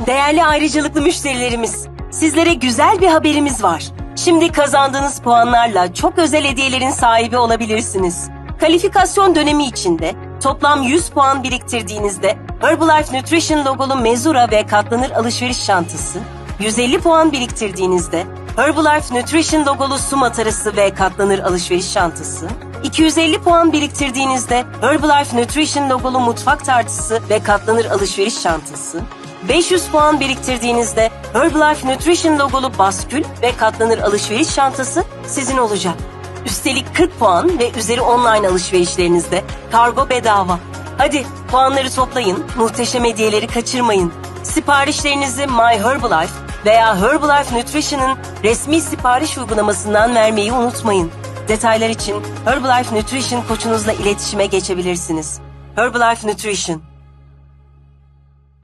Değerli ayrıcalıklı müşterilerimiz, sizlere güzel bir haberimiz var. Şimdi kazandığınız puanlarla çok özel hediyelerin sahibi olabilirsiniz. Kalifikasyon dönemi içinde toplam 100 puan biriktirdiğinizde Herbalife Nutrition logolu mezura ve katlanır alışveriş çantası, 150 puan biriktirdiğinizde Herbalife Nutrition logolu su matarası ve katlanır alışveriş çantası, 250 puan biriktirdiğinizde Herbalife Nutrition logolu mutfak tartısı ve katlanır alışveriş çantası, 500 puan biriktirdiğinizde Herbalife Nutrition logolu baskül ve katlanır alışveriş çantası sizin olacak. Üstelik 40 puan ve üzeri online alışverişlerinizde kargo bedava. Hadi puanları toplayın, muhteşem hediyeleri kaçırmayın. Siparişlerinizi My Herbalife veya Herbalife Nutrition'ın resmi sipariş uygulamasından vermeyi unutmayın. Detaylar için Herbalife Nutrition koçunuzla iletişime geçebilirsiniz. Herbalife Nutrition